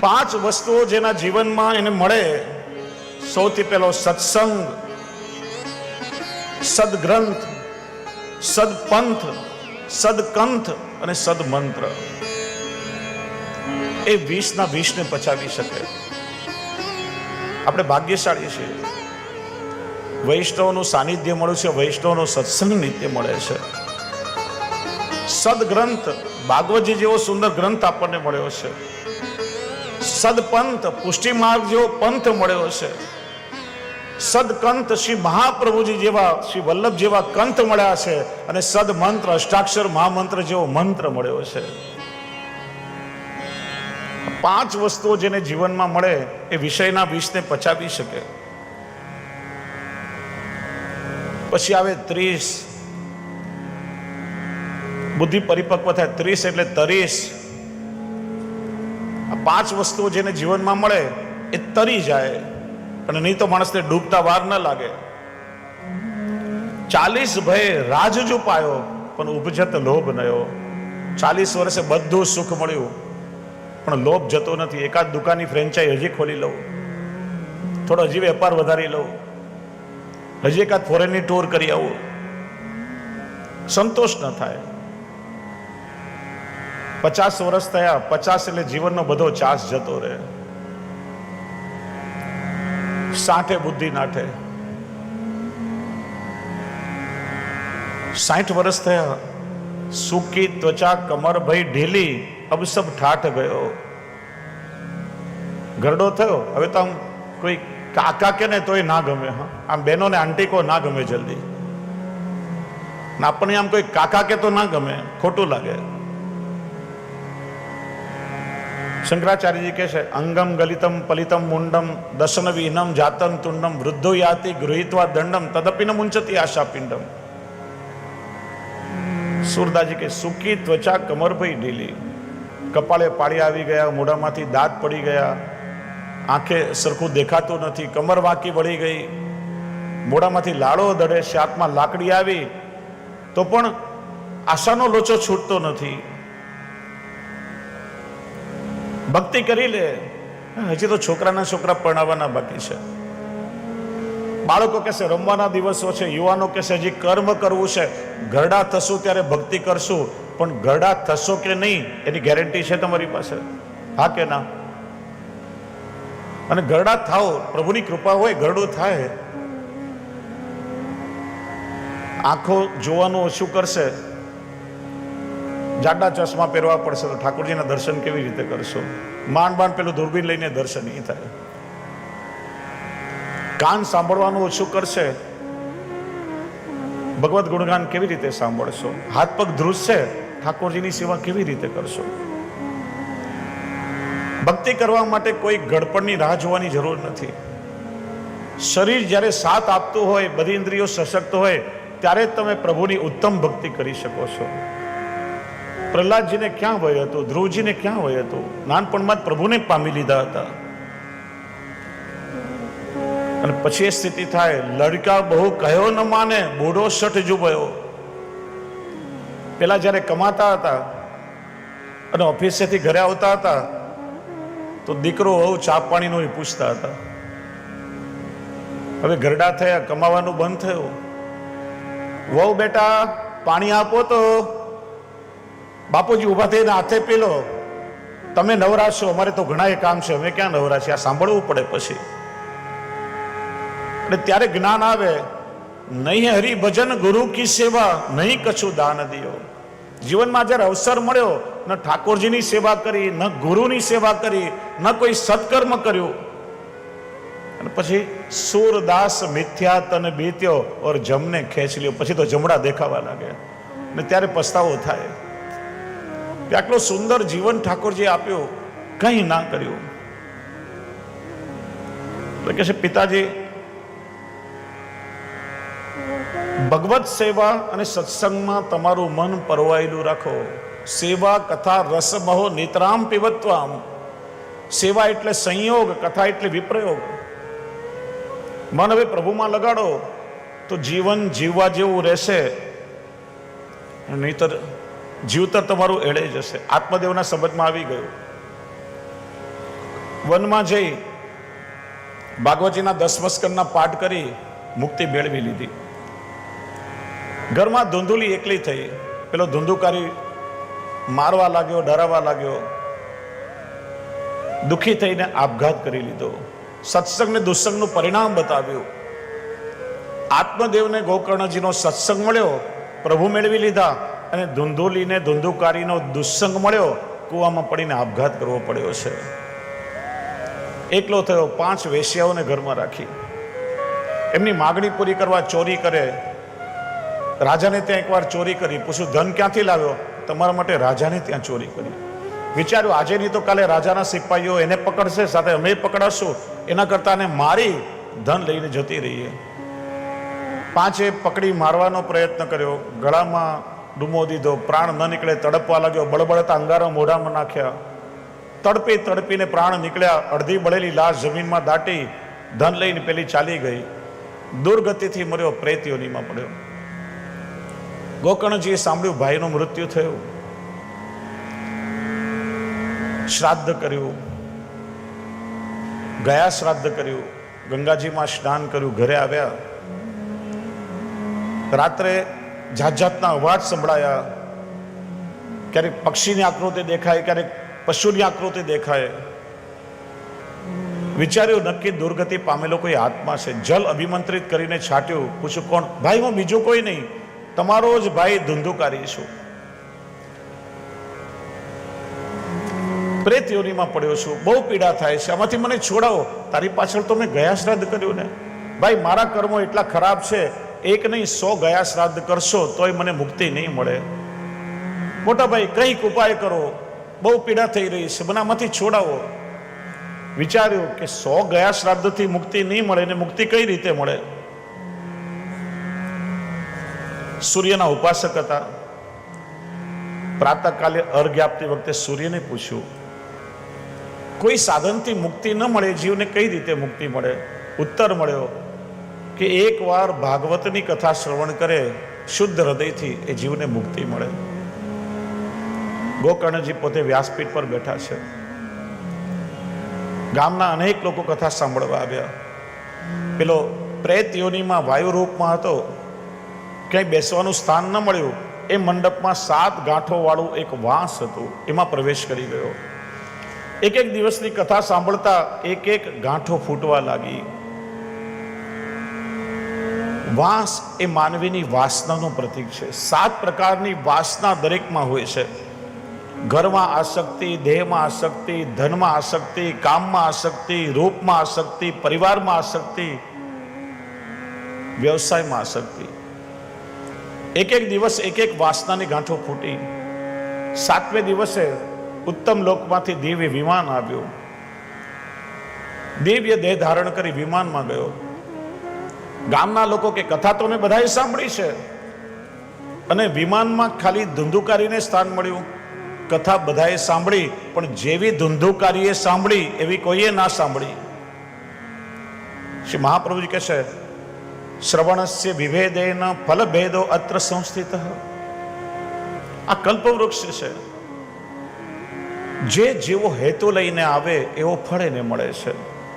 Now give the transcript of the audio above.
પાંચ વસ્તુઓ જેના જીવનમાં એને મળે, સૌથી પહેલો સત્સંગ, સદગ્રંથ, સદપંથ, સદકંથ અને સદમંત્ર. એ વીસના વીસને પચાવી શકે. આપણે ભાગ્યશાળી છીએ. વૈષ્ણવનું સાનિધ્ય મળ્યું છે, વૈષ્ણવનો સત્સંગ નિત્ય મળે છે. સદગ્રંથ, ભાગવતજી જેવો સુંદર ગ્રંથ આપણને મળ્યો છે. સદપંથ પુષ્ટિ માર્ગ જેવો પંથ મળ્યો છે. સદકંત શ્રી મહાપ્રભુજી જેવા, શ્રી વલ્લભ જેવા કંથ મળ્યા છે અને સદમંત્ર, અષ્ટાક્ષર મહામંત્ર જેવો મંત્ર મળ્યો છે. પાંચ વસ્તુઓ જેને જીવનમાં મળે એ વિષયના વિષને પચાવી શકે. પછી આવે ત્રીસ. બુદ્ધિ પરિપક્વ થાય ત્રીસ એટલે તરીસ. પાંચ વસ્તુઓ જેને જીવનમાં મળે એ તરી જાય અને નહીં તો માણસને ડૂબતા વાર ન લાગે. ચાલીસ ભય રાજ જો પાયો પણ ઉપજત લોભ નયો. ચાલીસ વર્ષે બધું સુખ મળ્યું, પણ લોભ જતો નથી. એકાદ દુકાનની ફ્રેન્ચાઇઝ હજી ખોલી લઉં. થોડો હજી વેપાર વધારી લઉં. હજી એકાદ ફોરેનની ટૂર કરી આવું. સંતોષ ન થાય. પચાસ વર્ષ થયા, પચાસ એટલે જીવનનો બધો ચાસ જતો રહે. સાઠે બુદ્ધિ નાઠે. સાઠ વર્ષ થયા સૂકી ત્વચા, કમર ભઈ ઢીલી, અબ સબ ઠાઠ ગયો. ગરડો થયો, હવે તો આમ કોઈ કાકા કે ને તોય ના ગમે, હા. આમ બહેનો ને આંટી કો ના ગમે જલ્દી. આપણને આમ કોઈ કાકા કે તો ના ગમે, ખોટું લાગે. શંકરાચાર્યજી કહે છે, અંગમ ગલિતમ પલિતમ મુંડમ દશન વિહનમ જાતમ તુંડમ વૃદ્ધો યાતિ ગૃહિત્વા દંડમ તદપિન મુંચતી આશા પિંડમ સુરદાજી કે સુકી ત્વચા કમર ભઈ ઢીલી. કપાળે પાડી આવી ગયા, મોઢામાંથી દાંત પડી ગયા. આંખે સરખું દેખાતું નથી, કમર વાંકી વળી ગઈ. મોઢામાંથી લાડો દડે, શાકમાં લાકડી આવી. તો પણ આશાનો લોચો છૂટતો નથી. ભક્તિ કરી લે. હજી તો છોકરાના છોકરા પરણાવવાના બાકી છે. બાળકો કહેશે, રમવાના દિવસો છે, યુવાનો કહેશે, હજી કર્મ કરવું છે. ગરડા થશું ત્યારે ભક્તિ કરશું. પણ ગરડા થશો કે નહીં, એની ગેરંટી છે તમારી પાસે. હા કે ના? અને ગરડા થાવ પ્રભુની કૃપા હોય ગરડું થાય. આંખો જોવાનું ઓછું કરશે. જાડા ચશ્મા પહેરવા પડશે તો ઠાકોરજીના દર્શન કેવી રીતે કરશો? માંડ માંડ પેલું દૂરબીન લઈને દર્શન નહીં થાય. કાન સાંભળવાનું ઓછું કરશે. ભગવત ગુણગાન કેવી રીતે સાંભળશો? હાથ પગ ધ્રુજશે, ઠાકોરજીની સેવા કેવી રીતે કરશો? ભક્તિ કરવા માટે કોઈ ગડપણની રાહ જોવાની જરૂર નથી. શરીર જ્યારે સાથ આપતું હોય, બધી ઇન્દ્રિયો સશક્ત હોય, ત્યારે તમે પ્રભુની ઉત્તમ ભક્તિ કરી શકો છો. પ્રહલાદજીને ક્યાં વય હતું? ધ્રુવજીને ક્યાં વય હતું? નાનપણમાં જ પ્રભુને પામી લીધા હતા. અને પછી એ સ્થિતિ થાય, લડકા બહુ કયો ન માને, બૂઢો શઠ જુબયો. પેલા જ્યારે કમાતા હતા અને ઓફિસેથી ઘરે આવતા હતા, તો દીકરો બહુ ચા પાણીનું એ પૂછતા હતા. હવે ઘરડા થયા, કમાવાનું બંધ થયું. વહુ, બેટા, પાણી આપો તો. બાપુજી ઊભા થઈને હાથે પેલો, તમે નવરા છો અમારે તો ઘણા એ કામ છે, અમે ક્યાં નવરા છે આ સાંભળવું પડે પછી. એટલે ત્યારે જ્ઞાન આવે, નહીં હરિભજન ગુરુ કી સેવા, નહીં કશું દાન દિયો. જીવનમાં જ્યારે અવસર મળ્યો, ન ઠાકોરજીની સેવા કરી, ન ગુરુની સેવા કરી, ન કોઈ સત્કર્મ કર્યું. અને પછી સૂરદાસ મિથ્યા તને બીત્યો ઓર જમને ખેંચ લ્યો. પછી તો જમડા દેખાવા લાગે ને ત્યારે પસ્તાવો થાય. કે આટલું સુંદર જીવન ઠાકોરજી આપ્યું, કંઈ ના કર્યું. એટલે કે છે, પિતાજી, ભગવત સેવા અને સત્સંગમાં તમારું મન પરવાયેલું રાખો. સેવા, કથા રસમહો નિતરામ પીવત્વામ સેવા એટલે સંયોગ, કથા એટલે વિપ્રયોગ. મન હવે પ્રભુમાં લગાડો, તો જીવન જીવવા જેવું રહેશે. નહીતર જીવતર તમારું એળે જશે. આત્મદેવના સંબંધમાં આવી ગયું. વનમાં જઈ ભાગવતજીના દસમસ્કરના પાઠ કરી મુક્તિ મેળવી લીધી. ઘરમાં ધૂંધુલી એકલી થઈ. પેલો ધૂંધુકારી મારવા લાગ્યો, ડરાવવા લાગ્યો. દુઃખી થઈને આપઘાત કરી લીધો. સત્સંગ ને દુસ્સંગનું પરિણામ બતાવ્યું. આત્મદેવને ગોકર્ણજીનો સત્સંગ મળ્યો. પ્રભુ મેળવી લીધા. અને ધૂંધુલીને ધૂંધુકારીનો દુસ્સંગ મળ્યો, કૂવામાં પડીને આપઘાત કરવો પડ્યો છે. એકલો થયો, પાંચ વેશ્યાઓને ઘરમાં રાખી. એમની માગણી પૂરી કરવા ચોરી કરે. રાજાને ત્યાં એકવાર ચોરી કરી. પૂછ્યું, ધન ક્યાંથી લાવ્યો? તમારા માટે રાજાને ત્યાં ચોરી કરી. વિચાર્યું, આજે નહીં તો કાલે રાજાના સિપાહીઓ એને પકડશે, સાથે અમે પકડાશું. એના કરતાં એને મારી ધન લઈને જતી રહીએ. પાંચે પકડી મારવાનો પ્રયત્ન કર્યો. ગળામાં ડૂમો દીધો પ્રાણ ન નીકળે, તડપવા લાગ્યો, બળબળતા અંગારા મોઢામાં નાખ્યા. તડપી તડપીને પ્રાણ નીકળ્યા, અડધી બળેલી લાશ જમીનમાં દાટી, ધન લઈને પેલી ચાલી ગઈ. દુર્ગતિથી મર્યો, પ્રેતીઓનીમાં પડ્યો. ગોકર્ણજીએ સાંભળ્યું, ભાઈનું મૃત્યુ થયું. શ્રાદ્ધ કર્યું. ગયા શ્રાદ્ધ કર્યું. ગંગાજીમાં સ્નાન કર્યું, ઘરે આવ્યા. રાત્રે જાત જાતના અવાજ સંભળાયા. ક્યારેક પક્ષીની આકૃતિ દેખાય, ક્યારેક પશુની આકૃતિ દેખાય. વિચાર્યું, નક્કી દુર્ગતિ પામેલો કોઈ આત્મા છે. જલ અભિમંત્રિત કરીને છાટ્યું, પૂછ્યું, કોણ? ભાઈ, હું બીજું કોઈ નહીં. તમારો જ ભાઈ ધુંધુકારી છું. પ્રેત યોનીમાં પડ્યો છું, બહુ પીડા થાય છે. આમાંથી મને છોડાવો. તારી પાછળ તો મેં ગયા શ્રાદ્ધ કર્યું ને. ભાઈ, મારા કર્મો એટલા ખરાબ છે એક નહીં, સો ગયા શ્રાદ્ધ કરશો, તોય મને મુક્તિ નહીં મળે. મોટા ભાઈ કંઈક ઉપાય કરો. બહુ પીડા થઈ રહી છે, બનામાંથી છોડાવો. વિચાર્યું કે સો ગયા શ્રાદ્ધથી મુક્તિ નહીં મળે ને મુક્તિ કઈ રીતે મળે? સૂર્યના ઉપાસક હતા. પ્રાતકાલે અર્ઘ્ય આપતી વખતે સૂર્યને પૂછ્યું, કોઈ સાધનથી મુક્તિ ન મળે, જીવને કઈ રીતે મુક્તિ મળે? ઉત્તર મળ્યો કે એકવાર ભાગવતની કથા શ્રવણ કરે, શુદ્ધ હૃદયથી એ જીવને મુક્તિ મળે. ગોકર્ણજી પોતે વ્યાસપીઠ પર બેઠા છે. ગામના અનેક લોકો કથા સાંભળવા આવ્યા. પેલો પ્રેત યોનીમાં વાયુ રૂપમાં હતો. ક્યાંય બેસવાનું સ્થાન ન મળ્યું. એ મંડપમાં સાત ગાંઠોવાળું એક વાંસ હતું. એમાં પ્રવેશ કરી ગયો. એક એક દિવસની કથા સાંભળતા એક એક ગાંઠો ફૂટવા લાગી. વાંસ એ માનવીની વાસનાનું પ્રતીક છે. સાત પ્રકારની વાસના દરેકમાં હોય છે. ઘરમાં આસક્તિ, દેહમાં આસક્તિ, ધનમાં આસક્તિ, કામમાં આસક્તિ, રૂપમાં આસક્તિ, પરિવારમાં આસક્તિ, વ્યવસાયમાં આસક્તિ. એક એક દિવસ એક એક વાસનાની ગાંઠો ફૂટી સાતમે દિવસે ઉત્તમ લોકમાંથી દિવ્ય વિમાન આવ્યું. દિવ્ય દેહ ધારણ કરી વિમાનમાં ગયો. ગામના લોકો કે કથા તો મેં બધાએ સાંભળી છે. અને વિમાનમાં ખાલી ધુંધુકારીને સ્થાન મળ્યું. કથા બધાએ સાંભળી, પણ જેવી ધુંધુકારીએ સાંભળી, એવી કોઈએ ના સાંભળી. શ્રી મહાપ્રભુજી કહે છે, શ્રવણસ્ય વિભેદેન ફલભેદો અત્ર સંસ્થિત. આ કલ્પવૃક્ષ છે. જે જેવો હેતુ લઈને આવે, એવો ફળ મળે છે.